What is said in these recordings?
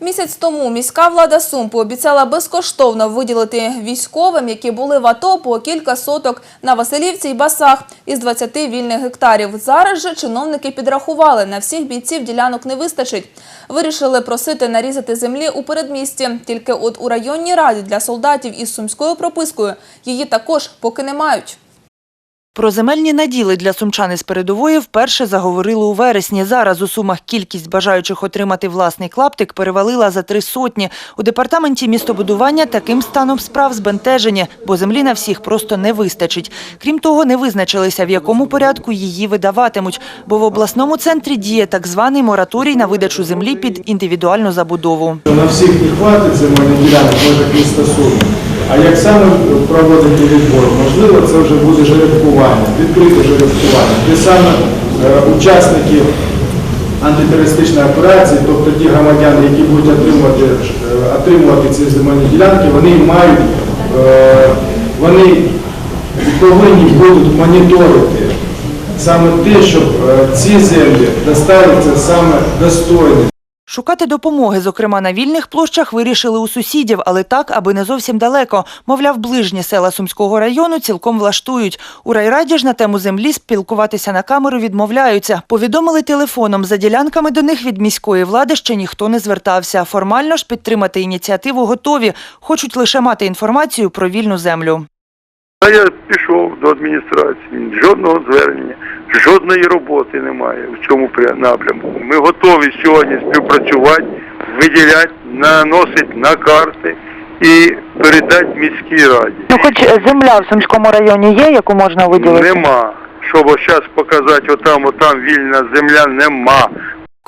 Місяць тому міська влада Сум пообіцяла безкоштовно виділити військовим, які були в АТО, по кілька соток на Василівці і Басах із 20 вільних гектарів. Зараз же чиновники підрахували, на всіх бійців ділянок не вистачить. Вирішили просити нарізати землі у передмісті. Тільки от у районній раді для солдатів із сумською пропискою її також поки не мають. Про земельні наділи для сумчан із передової вперше заговорили у вересні. Зараз у Сумах кількість бажаючих отримати власний клаптик перевалила за три сотні. У департаменті містобудування таким станом справ збентежені, бо землі на всіх просто не вистачить. Крім того, не визначилися, в якому порядку її видаватимуть, бо в обласному центрі діє так званий мораторій на видачу землі під індивідуальну забудову. На всіх не хватить земельних ділянок, може міста Суми. А як саме проводити відбор? Можливо, це вже буде жеребкування, відкрите жеребкування, де саме е, учасники антитерористичної операції, тобто ті громадяни, які будуть отримувати, е, отримувати ці земельні ділянки, вони мають, е, вони повинні будуть моніторити саме те, щоб ці землі доставиться саме достойні. Шукати допомоги, зокрема на вільних площах, вирішили у сусідів, але так, аби не зовсім далеко. Мовляв, ближні села Сумського району цілком влаштують. У райраді ж на тему землі спілкуватися на камеру відмовляються. Повідомили телефоном. За ділянками до них від міської влади ще ніхто не звертався. Формально ж підтримати ініціативу готові. Хочуть лише мати інформацію про вільну землю. А я пішов до адміністрації, жодного звернення, жодної роботи немає в цьому пря- напрямку. Ми готові сьогодні співпрацювати, виділяти, наносити на карти і передати міській раді. Ну, хоч земля в Сумському районі є, яку можна виділити? Нема. Щоб зараз показати, отам, отам вільна земля, нема.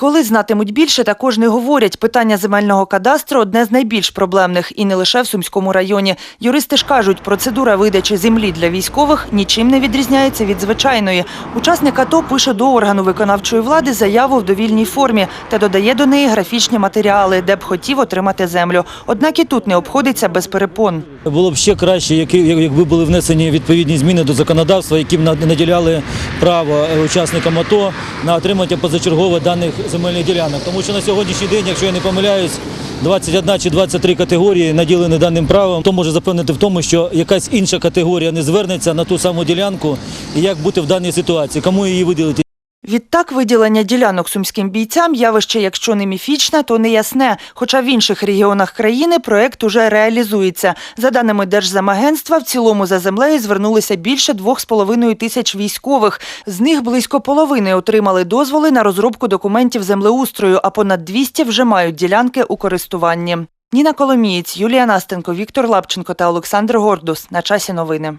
Коли знатимуть більше, також не говорять. Питання земельного кадастру – одне з найбільш проблемних. І не лише в Сумському районі. Юристи ж кажуть, процедура видачі землі для військових нічим не відрізняється від звичайної. Учасник АТО пише до органу виконавчої влади заяву в довільній формі та додає до неї графічні матеріали, де б хотів отримати землю. Однак і тут не обходиться без перепон. Було б ще краще, якби були внесені відповідні зміни до законодавства, які б над- наділяли право е, учасникам АТО на отримання позачергово даних земельних ділянок. Тому що на сьогоднішній день, якщо я не помиляюсь, 21 чи 23 категорії наділені даним правом, то може запевнити в тому, що якась інша категорія не звернеться на ту саму ділянку і як бути в даній ситуації, кому її виділити. Відтак виділення ділянок сумським бійцям явище, якщо не міфічне, то не ясне. Хоча в інших регіонах країни проект уже реалізується. За даними Держземагентства, в цілому за землею звернулися більше 2,5 тисяч військових. З них близько половини отримали дозволи на розробку документів землеустрою, а понад 200 вже мають ділянки у користуванні. Ніна Коломієць, Юлія Настенко, Віктор Лапченко та Олександр Гордус. На часі новини.